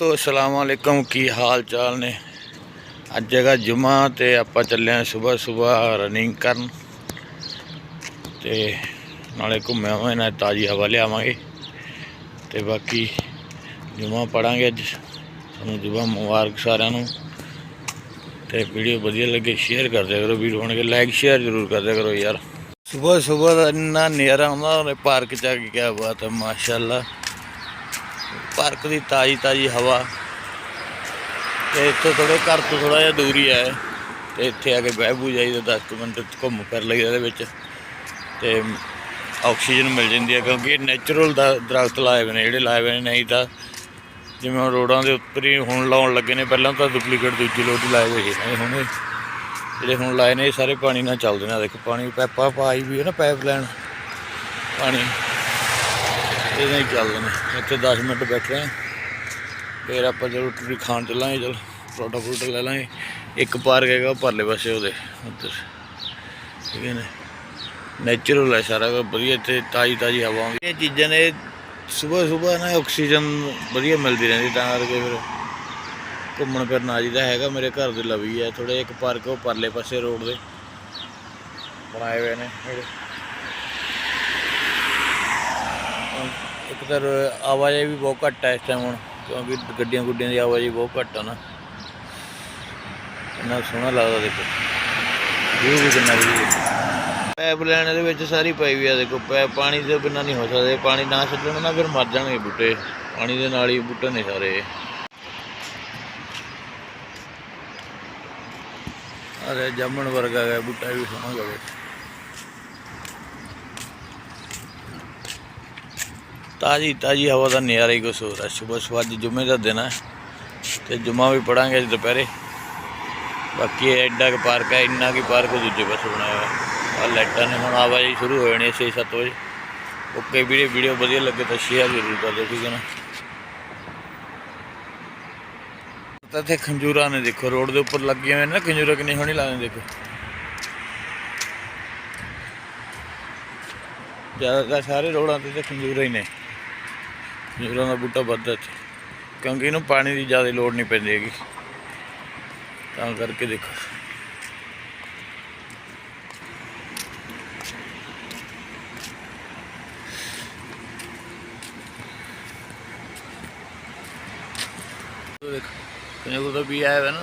ਤੋ ਅਸਲਾਮ ਅਲੈਕਮ। ਕੀ ਹਾਲ ਚਾਲ ਨੇ? ਅੱਜ ਹੈਗਾ ਜੁਮਾ ਤੇ ਆਪਾਂ ਚੱਲੇ ਆਂ ਸਵੇਰ ਸਵੇਰ ਰਨਿੰਗ ਕਰਨ। ਤੇ ਨਾਲੇ ਘੁੰਮਿਆ ਹੋਏ ਨਾ, ਤਾਜੀ ਹਵਾ ਲਿਆਵਾਂਗੇ। ਤੇ ਬਾਕੀ ਜੁਮਾ ਪੜਾਂਗੇ ਅੱਜ। ਤੁਹਾਨੂੰ ਜੁਮਾ ਮੁਬਾਰਕ ਸਾਰਿਆਂ ਨੂੰ। ਤੇ ਵੀਡੀਓ ਵਧੀਆ ਲੱਗੇ ਸ਼ੇਅਰ ਕਰ ਦਿਆ ਕਰੋ ਵੀਡੀਓ ਹੋਣਗੇ। ਲਾਈਕ ਸ਼ੇਅਰ ਜ਼ਰੂਰ ਕਰ ਦਿਆ ਕਰੋ ਯਾਰ। ਸਵੇਰ ਸਵੇਰ ਦਾ ਇੰਨਾ ਨਜ਼ਾਰਾ ਆਉਂਦਾ, ਉਹਨੇ ਪਾਰਕ ਚ ਆ ਕੇ ਕਿਆ ਬਾਤ ਹੈ, ਮਾਸ਼ਾਅੱਲਾ। ਪਾਰਕ ਦੀ ਤਾਜੀ ਤਾਜੀ ਹਵਾ। ਤੇ ਇੱਥੇ ਥੋੜੇ ਘਰ ਤੋਂ ਥੋੜਾ ਜਿਹਾ ਦੂਰੀ ਹੈ ਤੇ ਇੱਥੇ ਆ ਕੇ ਬਹਿ ਬੂ ਜਾਈਦਾ 10 ਕੁ ਮਿੰਟ ਘੁੰਮ ਫਿਰ ਲਈਦਾ ਇਹਦੇ ਵਿੱਚ। ਤੇ ਆਕਸੀਜਨ ਮਿਲ ਜਾਂਦੀ ਹੈ ਕਿਉਂਕਿ ਇਹ ਨੇਚਰਲ ਦਾ, ਦਰਖਤ ਲਾਏ ਹੋਏ ਨੇ, ਜਿਹੜੇ ਲਾਏ ਹੋਏ ਨੇ ਨਹੀਂ ਤਾਂ ਜਿਵੇਂ ਹੁਣ ਰੋਡਾਂ ਦੇ ਉੱਪਰ ਹੀ ਹੁਣ ਲਾਉਣ ਲੱਗੇ ਨੇ, ਪਹਿਲਾਂ ਤਾਂ ਡੁਪਲੀਕੇਟ ਦੂਜੀ ਲੋਟੀ ਲਾਏ ਹੋਏ ਸੀ ਨਾ ਹੁਣ। ਜਿਹੜੇ ਹੁਣ ਲਾਏ ਨੇ, ਇਹ ਸਾਰੇ ਪਾਣੀ ਨਾਲ ਚੱਲਦੇ ਨੇ। ਦੇਖੋ, ਪਾਣੀ, ਪੈਪਾ ਪਾਈ ਵੀ ਹੈ ਨਾ ਪਾਈਪ ਲਾਈਨ ਪਾਣੀ। ਇਹਦੇ ਹੀ ਚੱਲਦੇ ਨੇ। ਇੱਥੇ 10 ਮਿੰਟ ਬੈਠੇ ਆ। ਫਿਰ ਆਪਾਂ ਜਦੋਂ ਰੋਟੀ ਖਾਣ ਚੱਲਾਂਗੇ, ਚਲ ਪਰੋਟਾ ਫਰੂਟਾ ਲੈ ਲਾਂਗੇ। ਇੱਕ ਪਾਰਕ ਹੈਗਾ ਉਹ ਪਰਲੇ ਪਾਸੇ ਉਹਦੇ, ਉੱਧਰ। ਠੀਕ ਹੈ ਨੇ? ਨੇਚਰਲ ਹੈ ਸਾਰਾ ਕੁਝ ਵਧੀਆ ਇੱਥੇ ਤਾਜੀ ਤਾਜੀ ਹਵਾ ਆਉਂਦੀ ਇਹ ਚੀਜ਼ਾਂ ਨੇ ਸਵੇਰ ਸਵੇਰ ਨਾ ਆਕਸੀਜਨ ਵਧੀਆ ਮਿਲਦੀ ਰਹਿੰਦੀ, ਤਾਂ ਕਰਕੇ ਫਿਰ ਘੁੰਮਣ ਫਿਰਨ ਆ ਜੀਦਾ ਹੈਗਾ। ਮੇਰੇ ਘਰ ਦੇ ਲਵੀ ਹੈ ਥੋੜੇ ਇੱਕ ਪਾਰਕ ਉਹ ਪਰਲੇ ਪਾਸੇ ਰੋਡ ਦੇ। ਬਣਾਏ ਹੋਏ ਨੇ ਜਿਹੜੇ ਆਵਾਜਾਈ ਵੀ ਬਹੁਤ ਘੱਟ ਹੈ ਇਸ ਟਾਈਮ ਹੁਣ, ਕਿਉਂਕਿ ਗੱਡੀਆਂ ਗੁੱਡੀਆਂ ਦੀ ਆਵਾਜਾਈ ਬਹੁਤ ਘੱਟ ਆ ਨਾ। ਇੰਨਾ ਸੋਹਣਾ ਲੱਗਦਾ ਦੇਖੋ। ਵੀਊ ਵੀ ਕਿੰਨਾ ਵਧੀਆ ਪੈਪ ਲੈਣ ਦੇ ਵਿੱਚ ਸਾਰੀ ਪਾਈ ਵੀ ਆ ਦੇਖੋ। ਪੈਪ ਪਾਣੀ ਦੇ ਬਿਨਾਂ ਨਹੀਂ ਹੋ ਸਕਦੇ। ਪਾਣੀ ਨਾ ਛੱਡਣ ਨਾ ਫਿਰ ਮਰ ਜਾਣਗੇ ਬੂਟੇ। ਪਾਣੀ ਦੇ ਨਾਲ ਹੀ ਬੂਟੇ ਨੇ ਸਾਰੇ। ਅਰੇ ਜਾਮਣ ਵਰਗਾ ਹੈ, ਬੂਟਾ ਵੀ ਸੋਹਣਾ ਲੱਗੇ ਤਾਜੀ ਤਾਜੀ ਹਵਾ ਦਾ ਨਜ਼ਾਰਾ ਹੀ ਕੁਛ ਹੋਰ ਹੈ। ਸਵੇਰ ਸਵੇਰ ਅੱਜ ਜੁਮੇ ਦਾ ਦਿਨ ਹੈ ਤੇ ਜੁਮਾ ਵੀ ਪੜਾਂਗੇ ਅੱਜ ਦੁਪਹਿਰੇ। ਬਾਕੀ ਐਡਾ ਕੁ ਪਾਰਕ ਹੈ, ਇੰਨਾ ਕੀ ਪਾਰਕ ਦੂਜੇ ਪਾਸੇ ਬਣਾਇਆ ਹੋਇਆ। ਆ ਲਾਈਟਾਂ ਨੇ ਹੁਣ ਆਵਾਜਾਈ ਸ਼ੁਰੂ ਹੋ ਜਾਣੀ 6-7 ਵਜੇ। ਓਕੇ ਵੀਡੀਓ ਵੀਡੀਓ ਵਧੀਆ ਲੱਗੇ ਤਾਂ ਸ਼ੇਅਰ ਜ਼ਰੂਰ ਕਰ ਦਿਓ, ਠੀਕ ਹੈ ਨਾ? ਤਾਂ ਇੱਥੇ ਖੰਜੂਰਾ ਨੇ ਦੇਖੋ, ਰੋਡ ਦੇ ਉੱਪਰ ਲੱਗੀਆਂ ਹੋਈਆਂ ਨੇ ਨਾ, ਖੰਜੂਰਾ ਕਿੰਨੀ ਸੋਹਣੀ ਲੱਗਦੀ ਦੇਖੋ। ਜ਼ਿਆਦਾਤਰ ਸਾਰੇ ਰੋਡਾਂ ਤੇ ਤਾਂ ਖੰਜੂਰਾ ਹੀ ਨੇ। ਖੰਜੂਰਾਂ ਦਾ ਬੂਟਾ ਵੱਧਦਾ ਇੱਥੇ। ਕਿਉਂਕਿ ਇਹਨੂੰ ਪਾਣੀ ਦੀ ਜ਼ਿਆਦਾ ਲੋੜ ਨਹੀਂ ਪੈਂਦੀ ਹੈਗੀ। ਤਾਂ ਕਰਕੇ ਦੇਖੋ। ਦੇਖੋ ਕਿੰਨੇ ਕੋ ਵੀ ਆਇਆ ਹੈ ਨਾ।